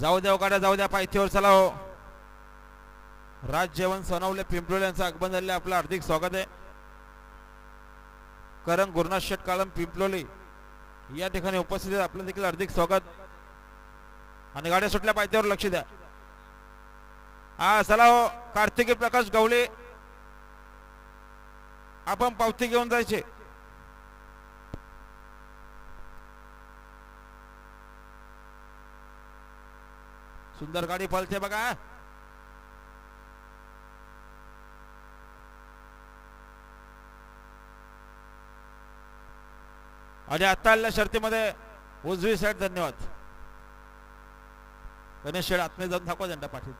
जाऊ द्या उकाड्या जाऊ द्या पायथीवर चला हो. राज जेवण सोनवले पिंपलोळे यांचं आगमन झाले आपलं हार्दिक स्वागत आहे. करण गुरुनाथ शेट काळम पिंपलोली या ठिकाणी उपस्थित आहेत. आपलं देखील हार्दिक स्वागत. आणि गाड्या सुटल्या पायथ्यावर लक्ष द्या. हा चला हो. कार्तिकी प्रकाश गवळे. आपण पावती घेऊन जायचे. सुंदर गाडी पळते बघा. आणि आता आलेल्या शर्तीमध्ये उजवी साईड धन्यवाद. गणेश शेड आत्मे जाऊन दाखवा झेंडा पाठीत.